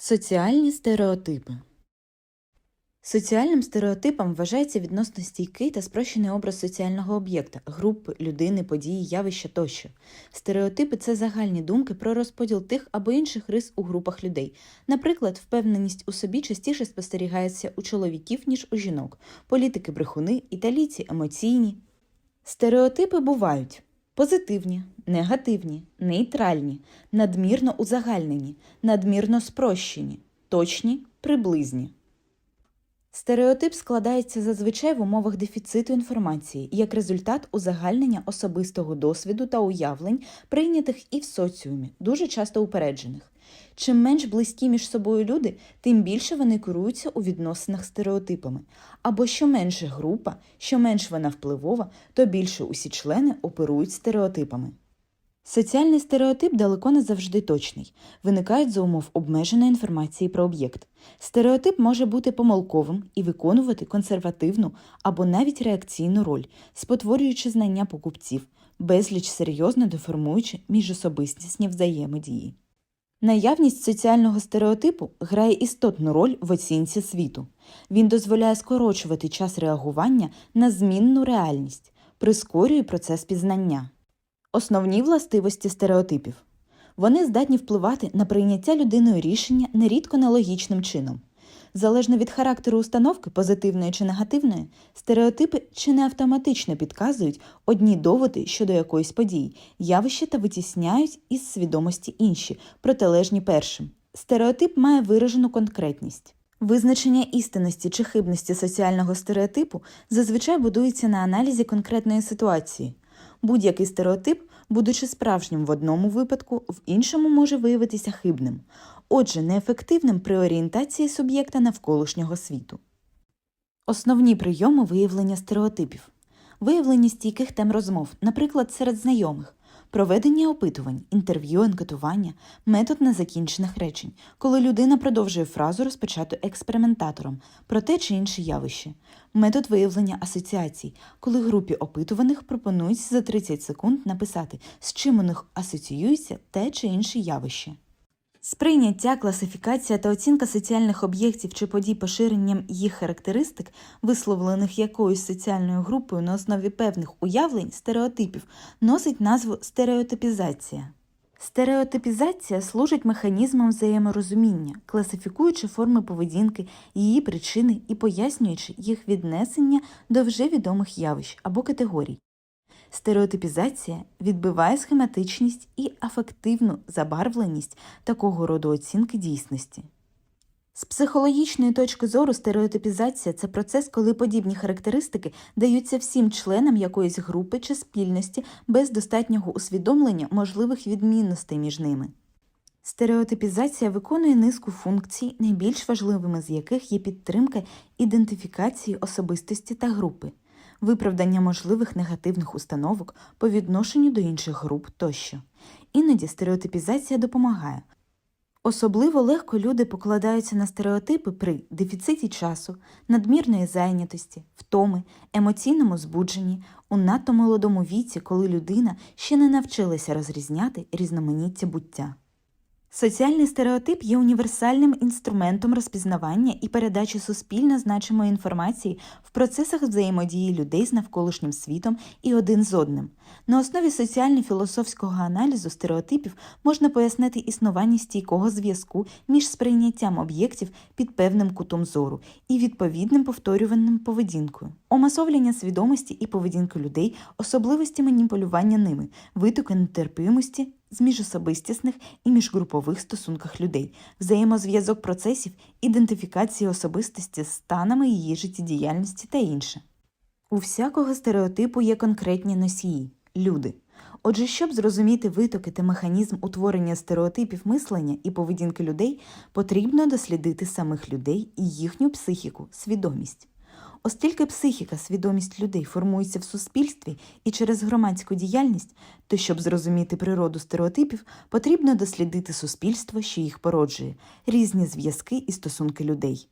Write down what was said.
Соціальні стереотипи Соціальним стереотипом вважається відносно стійкий та спрощений образ соціального об'єкта, групи, людини, події, явища тощо. Стереотипи це загальні думки про розподіл тих або інших рис у групах людей. Наприклад, впевненість у собі частіше спостерігається у чоловіків, ніж у жінок, політики брехуни, італійці емоційні. Стереотипи бувають позитивні, негативні, нейтральні, надмірно узагальнені, надмірно спрощені, точні, приблизні. Стереотип складається зазвичай в умовах дефіциту інформації як результат узагальнення особистого досвіду та уявлень, прийнятих і в соціумі, дуже часто упереджених. Чим менш близькі між собою люди, тим більше вони керуються у відносинах стереотипами. Або що менше група, що менш вона впливова, то більше усі члени оперують стереотипами. Соціальний стереотип далеко не завжди точний, виникають за умов обмеженої інформації про об'єкт. Стереотип може бути помилковим і виконувати консервативну або навіть реакційну роль, спотворюючи знання покупців, безліч серйозно деформуючи міжособистісні взаємодії. Наявність соціального стереотипу грає істотну роль в оцінці світу. Він дозволяє скорочувати час реагування на змінну реальність, прискорює процес пізнання. Основні властивості стереотипів вони здатні впливати на прийняття людиною рішення нерідко нелогічним чином. Залежно від характеру установки, позитивної чи негативної, стереотипи чи не автоматично підказують одні доводи щодо якоїсь події, явища та витісняють із свідомості інші, протилежні першим. Стереотип має виражену конкретність. Визначення істинності чи хибності соціального стереотипу зазвичай будується на аналізі конкретної ситуації. Будь-який стереотип, будучи справжнім в одному випадку, в іншому може виявитися хибним, отже, неефективним при орієнтації суб'єкта навколишнього світу. Основні прийоми виявлення стереотипів виявлення стійких тем розмов, наприклад, серед знайомих, проведення опитувань, інтерв'ю, анкетування, метод незакінчених речень, коли людина продовжує фразу, розпочату експериментатором про те чи інше явище, метод виявлення асоціацій, коли групі опитуваних пропонують за 30 секунд написати, з чим у них асоціюється те чи інше явище. Сприйняття, класифікація та оцінка соціальних об'єктів чи подій поширенням їх характеристик, висловлених якоюсь соціальною групою на основі певних уявлень, стереотипів, носить назву стереотипізація. Стереотипізація служить механізмом взаєморозуміння, класифікуючи форми поведінки, її причини і пояснюючи їх віднесення до вже відомих явищ або категорій. Стереотипізація відбиває схематичність і афективну забарвленість такого роду оцінки дійсності. З психологічної точки зору стереотипізація це процес, коли подібні характеристики даються всім членам якоїсь групи чи спільності без достатнього усвідомлення можливих відмінностей між ними. Стереотипізація виконує низку функцій, найбільш важливими з яких є підтримка ідентифікації особистості та групи, виправдання можливих негативних установок по відношенню до інших груп тощо. Іноді стереотипізація допомагає. Особливо легко люди покладаються на стереотипи при дефіциті часу, надмірної зайнятості, втоми, емоційному збудженні, у надто молодому віці, коли людина ще не навчилася розрізняти різноманіття буття. Соціальний стереотип є універсальним інструментом розпізнавання і передачі суспільно значимої інформації в процесах взаємодії людей з навколишнім світом і один з одним. На основі соціально-філософського аналізу стереотипів можна пояснити існування стійкого зв'язку між сприйняттям об'єктів під певним кутом зору і відповідним повторюваним поведінкою, омасовлення свідомості і поведінки людей, особливості маніпулювання ними, витоки нетерпимості з міжособистісних і міжгрупових стосунках людей, взаємозв'язок процесів, ідентифікації особистості з станами її життєдіяльності та інше. У всякого стереотипу є конкретні носії люди. Отже, щоб зрозуміти витоки та механізм утворення стереотипів мислення і поведінки людей, потрібно дослідити самих людей і їхню психіку, свідомість. Оскільки психіка, свідомість людей формується в суспільстві і через громадську діяльність, то щоб зрозуміти природу стереотипів, потрібно дослідити суспільство, що їх породжує, різні зв'язки і стосунки людей.